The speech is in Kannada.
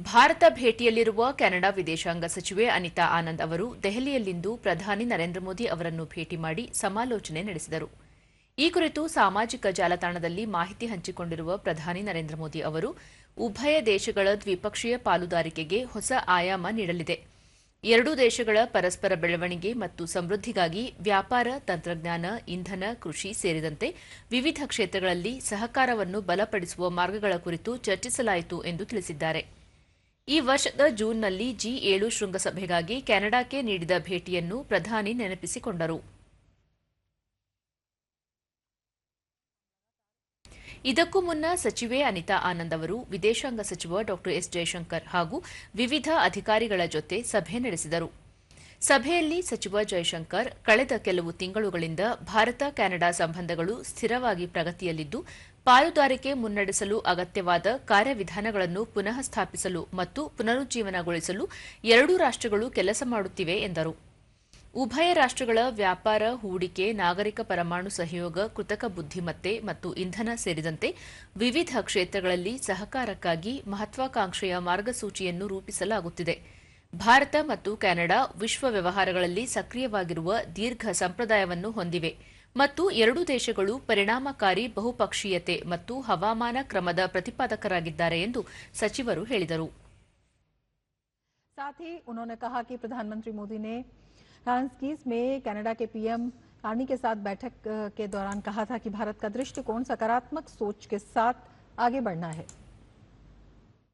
ಭಾರತ ಭೇಟಿಯಲ್ಲಿರುವ ಕೆನಡಾ ವಿದೇಶಾಂಗ ಸಚಿವೆ ಅನಿತಾ ಆನಂದ್ ಅವರು ದೆಹಲಿಯಲ್ಲಿಂದು ಪ್ರಧಾನಿ ನರೇಂದ್ರ ಮೋದಿ ಅವರನ್ನು ಭೇಟಿ ಮಾಡಿ ಸಮಾಲೋಚನೆ ನಡೆಸಿದರು. ಈ ಕುರಿತು ಸಾಮಾಜಿಕ ಜಾಲತಾಣದಲ್ಲಿ ಮಾಹಿತಿ ಹಂಚಿಕೊಂಡಿರುವ ಪ್ರಧಾನಿ ನರೇಂದ್ರ ಮೋದಿ ಅವರು, ಉಭಯ ದೇಶಗಳ ದ್ವಿಪಕ್ಷೀಯ ಪಾಲುದಾರಿಕೆಗೆ ಹೊಸ ಆಯಾಮ ನೀಡಲಿದೆ. ಎರಡೂ ದೇಶಗಳ ಪರಸ್ಪರ ಬೆಳವಣಿಗೆ ಮತ್ತು ಸಮೃದ್ಧಿಗಾಗಿ ವ್ಯಾಪಾರ, ತಂತ್ರಜ್ಞಾನ, ಇಂಧನ, ಕೃಷಿ ಸೇರಿದಂತೆ ವಿವಿಧ ಕ್ಷೇತ್ರಗಳಲ್ಲಿ ಸಹಕಾರವನ್ನು ಬಲಪಡಿಸುವ ಮಾರ್ಗಗಳ ಕುರಿತು ಚರ್ಚಿಸಲಾಯಿತು ಎಂದು ತಿಳಿಸಿದ್ದಾರೆ. ಈ ವರ್ಷದ ಜೂನ್ನಲ್ಲಿ ಜಿ ಏಳು ಶೃಂಗಸಭೆಗಾಗಿ ಕೆನಡಾಕ್ಕೆ ನೀಡಿದ ಭೇಟಿಯನ್ನು ಪ್ರಧಾನಿ ನೆನಪಿಸಿಕೊಂಡರು. ಇದಕ್ಕೂ ಮುನ್ನ ಸಚಿವೆ ಅನಿತಾ ಆನಂದ್ ಅವರು, ವಿದೇಶಾಂಗ ಸಚಿವ ಡಾ ಎಸ್ ಜಯಶಂಕರ್ ಹಾಗೂ ವಿವಿಧ ಅಧಿಕಾರಿಗಳ ಜೊತೆ ಸಭೆ ನಡೆಸಿದರು. ಸಭೆಯಲ್ಲಿ ಸಚಿವ ಜಯಶಂಕರ್ ಕಳೆದ ಕೆಲವು ತಿಂಗಳುಗಳಿಂದ ಭಾರತ ಕೆನಡಾ ಸಂಬಂಧಗಳು ಸ್ಥಿರವಾಗಿ ಪ್ರಗತಿಯಲ್ಲಿದ್ದು, ಪಾಲುದಾರಿಕೆ ಮುನ್ನಡೆಸಲು ಅಗತ್ಯವಾದ ಕಾರ್ಯವಿಧಾನಗಳನ್ನು ಪುನಃ ಸ್ಥಾಪಿಸಲು ಮತ್ತು ಪುನರುಜ್ಜೀವನಗೊಳಿಸಲು ಎರಡೂ ರಾಷ್ಟಗಳು ಕೆಲಸ ಮಾಡುತ್ತಿವೆ ಎಂದರು. ಉಭಯ ರಾಷ್ಟಗಳ ವ್ಯಾಪಾರ, ಹೂಡಿಕೆ, ನಾಗರಿಕ ಪರಮಾಣು ಸಹಯೋಗ, ಕೃತಕ ಬುದ್ದಿಮತ್ತೆ ಮತ್ತು ಇಂಧನ ಸೇರಿದಂತೆ ವಿವಿಧ ಕ್ಷೇತ್ರಗಳಲ್ಲಿ ಸಹಕಾರಕ್ಕಾಗಿ ಮಹತ್ವಾಕಾಂಕ್ಷೆಯ ಮಾರ್ಗಸೂಚಿಯನ್ನು ರೂಪಿಸಲಾಗುತ್ತಿದೆ. ಭಾರತ ಮತ್ತು ಕೆನಡಾ ವಿಶ್ವ ವ್ಯವಹಾರಗಳಲ್ಲಿ ಸಕ್ರಿಯವಾಗಿರುವ ದೀರ್ಘ ಸಂಪ್ರದಾಯವನ್ನು ಹೊಂದಿವೆ ಮತ್ತು ಎರಡೂ ದೇಶಗಳು ಪರಿಣಾಮಕಾರಿ ಬಹುಪಕ್ಷೀಯತೆ ಮತ್ತು ಹವಾಮಾನ ಕ್ರಮದ ಪ್ರತಿಪಾದಕರಾಗಿದ್ದಾರೆ ಎಂದು ಸಚಿವರು ಹೇಳಿದರು साथ ही उन्होंने कहा कि प्रधानमंत्री मोदी ने फ्रांस में कनाडा के पीएम कार्नी के साथ बैठक अ, के दौरान कहा था कि भारत का दृष्टिकोण सकारात्मक सोच के साथ आगे बढ़ना है